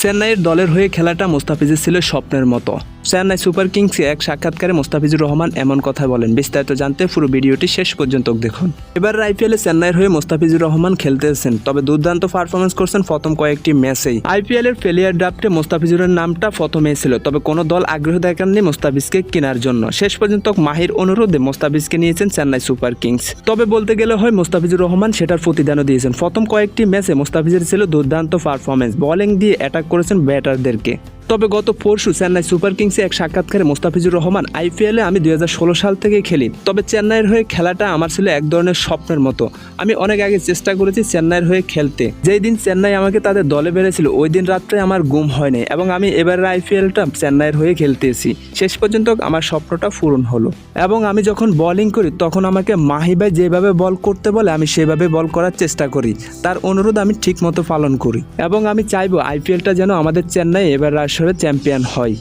চেন্নাইয়ের দলের হয়ে খেলাটা মোস্তাফিজের ছিল স্বপ্নের মতো। চেন্নাই সুপার কিংসে এক সাক্ষাৎকারে মোস্তাফিজুর রহমান এমন কথা বলেন। বিস্তারিত জানতে পুরো ভিডিওটি শেষ পর্যন্ত দেখুন। এবার আইপিএলে চেন্নাইয়ের হয়ে মোস্তাফিজুর রহমান খেলতেছেন, তবে দুর্দান্ত পারফরমেন্স করছেন প্রথম কয়েকটি ম্যাচেই। আইপিএল এর ফেলিয়ার ড্রাফটে মোস্তাফিজুরের নামটা প্রথমে ছিল, তবে কোনো দল আগ্রহ দেখাননি মোস্তাফিজকে কেনার জন্য। শেষ পর্যন্ত মাহির অনুরোধে মোস্তাফিজকে নিয়েছেন চেন্নাই সুপার কিংস। তবে বলতে গেলে হয়, মোস্তাফিজুর রহমান সেটার প্রতিদানও দিয়েছেন। প্রথম কয়েকটি ম্যাচে মোস্তাফিজের ছিল দুর্দান্ত পারফরমেন্স বোলিং দিয়ে অ্যাটাক করেছেন ব্যাটারদেরকে তবে গত পরশু চেন্নাই সুপার কিংসে এক সাক্ষাৎকারে মোস্তাফিজুর রহমান আইপিএলে আমি দু হাজার ষোলো সাল থেকে খেলি। তবে চেন্নাইয়ের হয়ে খেলাটা আমার ছিল এক ধরনের স্বপ্নের মতো। আমি অনেক আগে চেষ্টা করেছি চেন্নাইয়ের হয়ে খেলতে। যেই দিন চেন্নাই আমাকে তাদের দলে বেড়েছিল, ওই দিন রাত্রে আমার গুম হয়নি এবং আমি এবারের আইপিএলটা চেন্নাইয়ের হয়ে খেলতেছি। শেষ পর্যন্ত আমার স্বপ্নটা পূরণ হলো। এবং আমি যখন বলিং করি, তখন আমাকে মাহি ভাই যেভাবে বল করতে বলে, আমি সেভাবে বল করার চেষ্টা করি। তার অনুরোধ আমি ঠিক মতো পালন করি। এবং আমি চাইব আইপিএলটা যেন আমাদের চেন্নাই এবার আসরে চ্যাম্পিয়ন হয়।